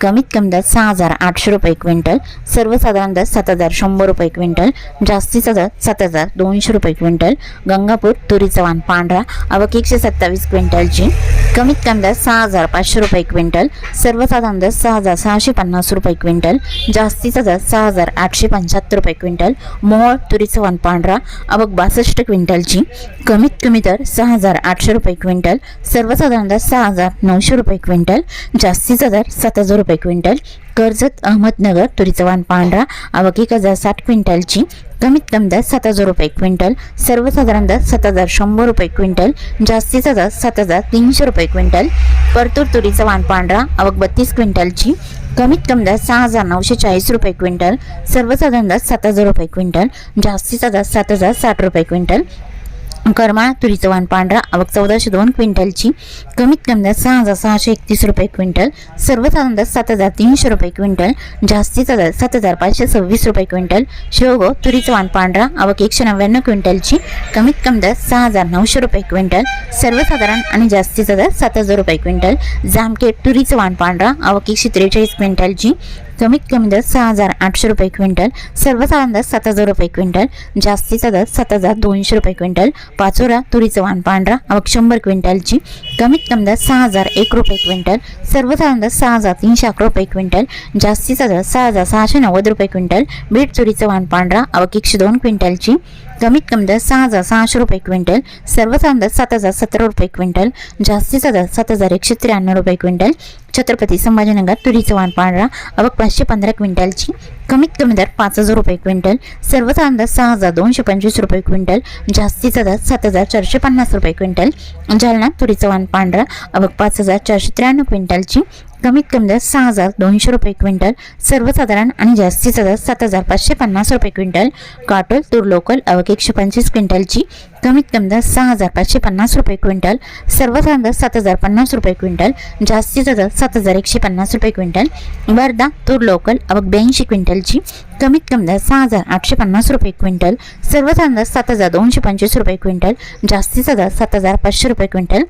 कमीत कमी दर सहा हजार आठशे रुपये क्विंटल सर्वसाधारण दर सात हजार शंभर रुपये क्विंटल जास्तीचा दर सात हजार दोनशे रुपये क्विंटल गंगापूर तुरीचवान पांढरा आवक एकशे सत्तावीस क्विंटलची कमीत कमी दर सहा हजार पाचशे रुपये क्विंटल सर्वसाधारण दर सहा हजार सहाशे पन्नास रुपये क्विंटल जास्तीचा दर सहा हजार आठशे पंच्याहत्तर रुपये क्विंटल मोहळ तुरीचं वन पांढरा अबक बासष्ट क्विंटलची कमीत कमी दर सहा हजार आठशे रुपये क्विंटल सर्वसाधारण दर सहा हजार नऊशे रुपये क्विंटल जास्तीचा दर सात हजार रुपये क्विंटल कर्जत अहमदनगर तुरीचं वाण पांढरा अवघ एक हजार साठ क्विंटलची कमीत कमी दर सात हजार रुपये क्विंटल सर्वसाधारण दर सात हजार शंभर रुपये क्विंटल जास्तीचा दर सात हजार तीनशे रुपये क्विंटल. परतूर तुरीचं वाण पांढरा आवक बत्तीस क्विंटलची. कमीत कमी दर सहा हजार नऊशे चाळीस रुपये क्विंटल सर्वसाधारण दर सात हजार रुपये क्विंटल जास्तीचा दर सात हजार साठ रुपये क्विंटल. करमाळा तुरीचं वाण पांढरा आवक चौदाशे दोन क्विंटलची. कमीत कमी दर सहा हजार सहाशे एकतीस रुपये क्विंटल. सर्वसाधारण दर सात हजार तीनशे रुपये क्विंटल. जास्तीचा दर सात हजार पाचशे सव्वीस रुपये क्विंटल. शेवगो तुरीचं वाण पांढरा आवक एकशे नव्याण्णव क्विंटलची. कमीत कमी दर सहा हजार नऊशे रुपये क्विंटल. सर्वसाधारण आणि जास्तीचा दर सात हजार रुपये क्विंटल. जामखेड तुरीचं वाण पांढरा आवक एकशे त्रेचाळीस क्विंटलची. कमीत कमी दर सहा हजार आठशे रुपये क्विंटल सर्वसाधारण दर सात हजार रुपये क्विंटल जास्तीचा दर सात हजार दोनशे रुपये क्विंटल पाचोरा तुरीचं वाण पांढरा आवक शंभर क्विंटलची कमीत कमी दर सहा हजार एक रुपये क्विंटल सर्वसाधारण दर सहा हजार तीनशे अकरा रुपये क्विंटल जास्तीचा दर सहा हजार सहाशे नव्वद रुपये क्विंटल बीट तुरीचं वाण पांढरा आवक एकशे दोन क्विंटलची कमीत कमी दर सहा हजार सहाशे रुपये क्विंटल सर्वसाधारण दर सात हजार सतरा रुपये क्विंटल जास्तीचा दर सात हजार एकशे त्र्याण्णव रुपये क्विंटल छत्रपती संभाजीनगर तुरीचं वाण पांढरा अवक पाचशे पंधरा क्विंटलची कमीत कमी दर पाच हजार रुपये क्विंटल सर्वसाधारण दर सहा हजार दोनशे पंचवीस रुपये क्विंटल जास्तीचा दर सात हजार चारशे पन्नास रुपये क्विंटल जालना तुरीचं वाण पांढरा अवक पाच हजार चारशे त्र्याण्णव क्विंटलची कमीत कमी दर सहा हजार दोनशे रुपये क्विंटल सर्वसाधारण आणि जास्तीचा दर सात हजार पाचशे पन्नास रुपये क्विंटल काटोल तूर लोकल आवक एकशे पंचवीस क्विंटलची कमीत कमी दर सहा हजार पाचशे पन्नास रुपये क्विंटल सर्वसाधारण दर सात हजार पन्नास रुपये क्विंटल जास्तीचा दर सात हजार एकशे पन्नास रुपये क्विंटल वर्धा तूर लोकल अवघ ब्याऐंशी क्विंटलची कमीत कमी दर सहा हजार आठशे पन्नास रुपये क्विंटल सर्वसाधारण दर सात हजार दोनशे पंचवीस रुपये क्विंटल जास्तीचा दर सात हजार पाचशे रुपये क्विंटल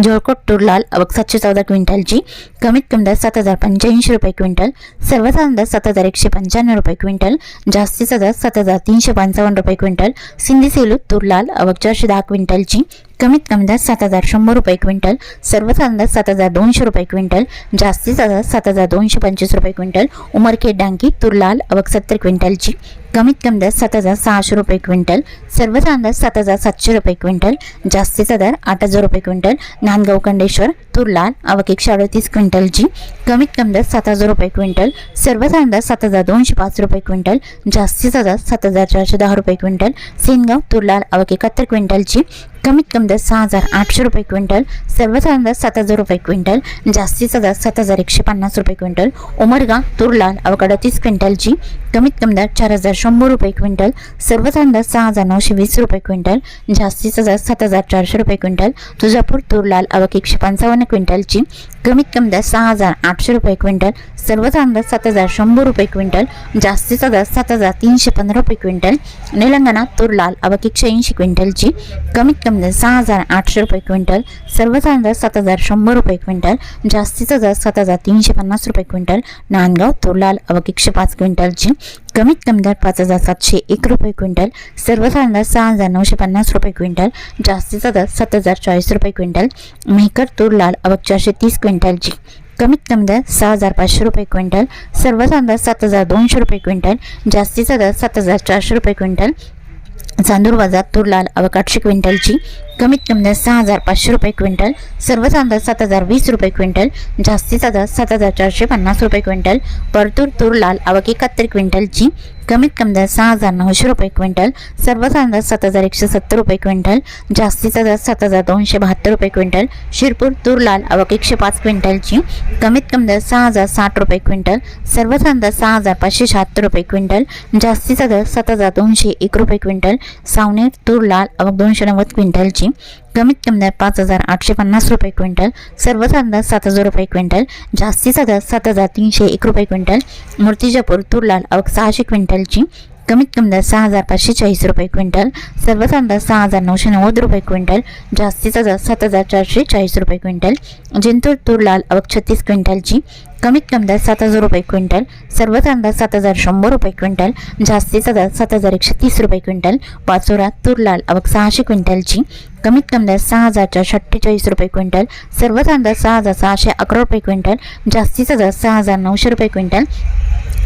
जोरकोट तूर लाल अवक सातशे चौदा क्विंटलची कमीत कमी दर सात हजार पंच्याऐंशी रुपये क्विंटल सर्वसाधारण दर सात हजार एकशे पंच्याण्णव रुपये क्विंटल जास्तीचा दर सात हजार तीनशे पंचावन्न रुपये क्विंटल सिंधी सेलू तूर लाल अवक चारशे दहा क्विंटलची कमीत कमी दर सात हजार शंभर रुपये क्विंटल सर्वसाधारण दर सात हजार दोनशे रुपये क्विंटल जास्तीचा दर सात हजार दोनशे पंचवीस रुपये क्विंटल उमरखेड डांकी तूर लाल अवक सत्तर क्विंटलची कमीत कमी दर सात हजार सहाशे रुपये क्विंटल सर्वसाधारण दर सात हजार सातशे रुपये क्विंटल जास्तीचा दर आठ हजार रुपये क्विंटल नांदगाव खंडेश्वर तुरलाल लाल आवक एकशे अडतीस क्विंटलची कमीत कमी दर सात हजार रुपये क्विंटल सर्वसाधारण दर सात हजार दोनशे पाच रुपये क्विंटल जास्तीचा दर सात हजार चारशे दहा रुपये क्विंटल सेनगाव तुरलाल लाल एकाहत्तर क्विंटलची कमीत कमी दर सहा हजार आठशे रुपये क्विंटल सर्वसाधारण दर सात हजार रुपये क्विंटल जास्तीचा दर सात हजार एकशे पन्नास रुपये क्विंटल उमरगा तुरलाल लाल तीस क्विंटलची कमीत कमी दर चार हजार शंभर रुपये क्विंटल सर्वसाधारण दर सहा हजार नऊशे वीस रुपये क्विंटल जास्तीचा दर सात हजार चारशे रुपये क्विंटल तुळजापूर तुरलाल अवक एकशे पंचावन्न क्विंटलची कमीत कमी दर सहा हजार आठशे रुपये क्विंटल सर्वसाधारण दर सात हजार शंभर रुपये क्विंटल जास्तीचा दर सात हजार तीनशे पंधरा रुपये क्विंटल निलंगणा तुरलाल अवक एकशे ऐंशी क्विंटलची कमीत कमी दर सहा हजार आठशे रुपये क्विंटल सर्व दर सात हजार शंभर रुपये क्विंटल जास्तीचा दर सात हजार तीनशे पन्नास रुपये क्विंटल नांदगाव तूर लाल एकशे पाच क्विंटलची कमीत कमी दर पाच हजार सातशे एक रुपये क्विंटल सर्व दर सहा हजार नऊशे पन्नास रुपये क्विंटल जास्तीचा दर सात हजार चाळीस रुपये क्विंटल मेहकर तूर लाल चारशे तीस क्विंटलची कमीत कमी दर सहा हजार पाचशे रुपये क्विंटल सर्व दर सात हजार दोनशे रुपये क्विंटल जास्तीचा दर सात हजार चारशे रुपये क्विंटल चांदूर बाजार तूर लाल आवक क्विंटलची कमीत कमी दर सहा हजार पाचशे रुपये क्विंटल सर्वसाधारण दर सात हजार वीस रुपये क्विंटल जास्तीचा दर सात हजार चारशे पन्नास रुपये क्विंटल परतूर तूर लाल आवक एकाहत्तर क्विंटलची कमीत कमी दर सहा हजार नऊशे रुपये क्विंटल सर्वसाधारण दर सात हजार एकशे सत्तर रुपये क्विंटल जास्तीचा दर सात हजार दोनशे बहात्तर रुपये क्विंटल शिरपूर तूर लाल आवक एकशे पाच क्विंटलची कमीत कमी दर सहा हजार साठ रुपये क्विंटल सर्वसाधारण दर सहा हजार पाचशे शहात्तर रुपये क्विंटल जास्तीचा दर सात हजार दोनशे एक रुपये क्विंटल सावनेर तूर लाल आवक दोनशे नव्वद क्विंटलची कमीत कमी दर पाच हजार आठशे पन्नास रुपये क्विंटल सर्वसाधारण दर सात हजार रुपये क्विंटल जास्तीचा दर सात हजार तीनशे एक रुपये क्विंटल मूर्तिजापूर तुरलाल लाल सहाशे क्विंटलची कमीत कमी दर सहा हजार पाचशे चाळीस रुपये क्विंटल सर्वसाधारण दर सहा हजार नऊशे नव्वद रुपये क्विंटल जास्तीचा दर सात हजार चारशे चाळीस रुपये क्विंटल जिंतूर तूर लाल आवक छत्तीस क्विंटलची कमीत कमी दर सात हजार रुपये क्विंटल सर्वसाधारण दर सात हजार शंभर रुपये क्विंटल जास्तीचा दर सात हजार एकशे तीस रुपये क्विंटल पाचोरा तूर लाल आवक सहाशे क्विंटलची कमीत कमी दर सहा हजार चारशे अठ्ठेचाळीस रुपये क्विंटल सर्वसाधारण दर सहा हजार सहाशे अकरा रुपये क्विंटल जास्तीचा दर सहा हजार नऊशे रुपये क्विंटल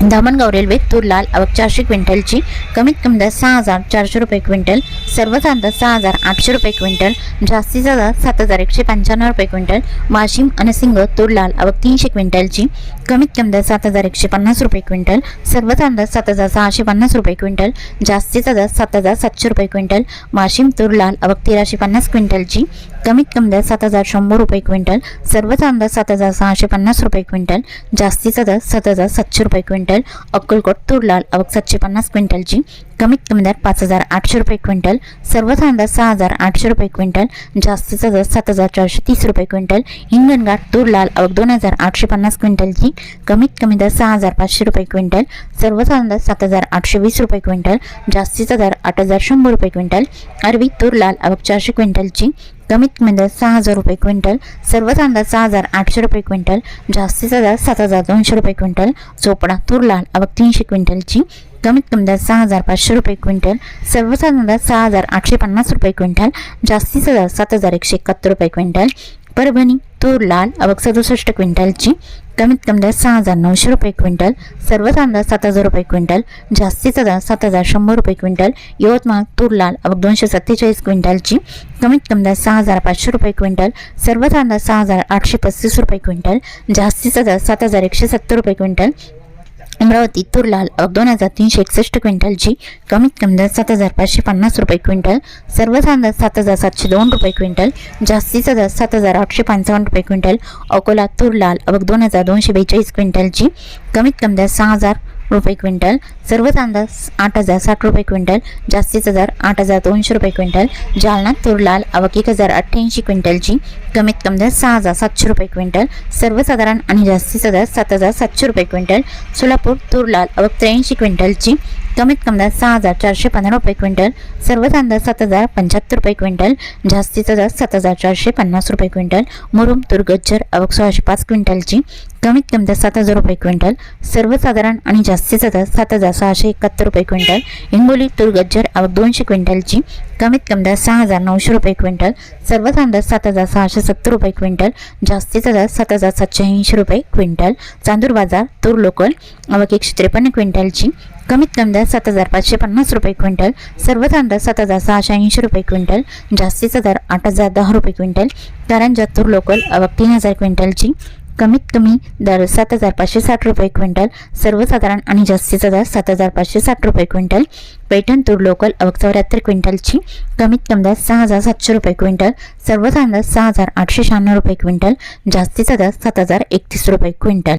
धामणगाव रेल्वे तूर लाल आवक चारशे क्विंटलची कमीत कमी दर सहा हजार चारशे रुपये क्विंटल सर्वसाधारण दर सहा हजार आठशे रुपये क्विंटल जास्तीचा दर सात हजार एकशे पंच्याण्णव रुपये क्विंटल वाशिम अनसिंग तूर लाल आवक तीनशे क्विंटलची कमीत कमी दर सात हजार एकशे पन्नास रुपये क्विंटल सर्वसाधारण दर सात हजार सहाशे पन्नास रुपये क्विंटल जास्तीचा दर सात हजार सातशे रुपये क्विंटल वाशिम तूर लाल आवक तेराशे पन्नास क्विंटलची कमीत कमी दर सात हजार शंभर रुपये क्विंटल सर्वसाधारण अंदाज सात हजार सहाशे पन्नास रुपये क्विंटल जास्तीचा दर सात हजार सातशे रुपये क्विंटल अक्कलकोट तूर लाल सातशे पन्नास क्विंटलची कमीत कमी दर पाच हजार आठशे रुपये क्विंटल सर्वसाधारण अंदाज सहा हजार आठशे रुपये क्विंटल जास्तीचा दर सात हजार चारशे तीस रुपये क्विंटल हिंगणघाट तूर लाल दोन हजार आठशे पन्नास क्विंटलची कमीत कमी दर सहा हजार पाचशे रुपये क्विंटल सर्वसाधारण अंदाज सात हजार आठशे वीस रुपये क्विंटल जास्तीचा दर आठ हजार शंभर रुपये क्विंटल अरबी तूर लाल चारशे क्विंटलची कमीत कमी म्हणजे दर सहा हजार रुपये क्विंटल सर्व कांदा सहा हजार आठशे रुपये क्विंटल जास्तीचा दर सात हजार दोनशे रुपये क्विंटल चोपडा तूर लाल अवघ तीनशे क्विंटलची. कमीत कमी म्हणजे दर सहा हजार पाचशे रुपये क्विंटल सर्वसाधारण दर सहा हजार आठशे पन्नास रुपये क्विंटल जास्तीचा दर सात हजार एकशे एकाहत्तर रुपये क्विंटल. परभणी तूर लाल अवक सदुसष्ट क्विंटलची कमीत कमी दर सहा हजार नऊशे रुपये क्विंटल सर्व कांदा सात हजार रुपये क्विंटल जास्तीचा दर सात हजार शंभर रुपये क्विंटल यवतमाळ तूर लाल आवक दोनशे सत्तेचाळीस क्विंटलची कमीत कमी दर सहा हजार पाचशे रुपये क्विंटल सर्व कांदा सहा हजार आठशे पस्तीस रुपये क्विंटल जास्तीचा दर सात हजार एकशे सत्तर रुपये क्विंटल अमरावती तूर लाल दोन हजार तीनशे एकसष्ट क्विंटलची कमीत कमी दर सात हजार पाचशे पन्नास रुपये क्विंटल सर्वसाधारण दर सात हजार सातशे दोन रुपये क्विंटल जास्तीचा दर सात हजार आठशे पंचावन्न रुपये क्विंटल अकोला तूर लाल अवक दोन हजार दोनशे बेचाळीस क्विंटलची कमीत कमी दर सहा हजार रुपये क्विंटल. सर्व कांदा आठ हजार साठ रुपये क्विंटल जास्तीचा दर आठ हजार दोनशे रुपये क्विंटल. जालना तूर लाल अवक एक हजार अठ्ठ्याऐंशी क्विंटलची कमीत कमी दर सहा हजार सातशे रुपये क्विंटल. सर्वसाधारण आणि जास्तीचा दर सात हजार सातशे रुपये क्विंटल. सोलापूर तूर लाल अवक त्र्याऐंशी क्विंटलची कमीत कमी दर सहा हजार चारशे पंधरा रुपये क्विंटल. सर्व कांदा सात हजार पंच्याहत्तर रुपये क्विंटल जास्तीचा दर सात हजार चारशे पन्नास रुपये क्विंटल. मुरुम तुरगज्जर अवक सोळाशे पाच क्विंटलची कमीत कमी दर सात हजार रुपये क्विंटल सर्वसाधारण आणि जास्तीचा जास्त सात हजार सहाशे एकाहत्तर रुपये क्विंटल हिंगोली तूर गज्जर आवक दोनशे क्विंटलची कमीत कमी दर सहा हजार नऊशे रुपये क्विंटल सर्वसाधारण सात हजार सहाशे सत्तर रुपये क्विंटल जास्तीचा दर सात हजार सातशे ऐंशी रुपये क्विंटल चांदूर बाजार तूर लोकल अवक एकशे त्रेपन्न क्विंटलची कमीत कमी दर सात हजार पाचशे पन्नास रुपये क्विंटल सर्वसाधारण सात हजार सहाशे ऐंशी रुपये क्विंटल जास्तीचा दर आठ हजार दहा रुपये क्विंटल कारण तूर लोकल अवक तीन हजार क्विंटलची कमीत कमी दर सात हजार पाचशे साठ रुपये क्विंटल सर्वसाधारण आणि जास्तीचा दर सात हजार पाचशे साठ रुपये क्विंटल पैठण तूर लोकल अवक चौऱ्याहत्तर क्विंटलची कमीत कमी दर सहा हजार सातशे रुपये क्विंटल सर्वसाधारण दर सहा हजार आठशे शहाण्णव रुपये क्विंटल जास्तीचा दर सात हजार एकतीस रुपये क्विंटल.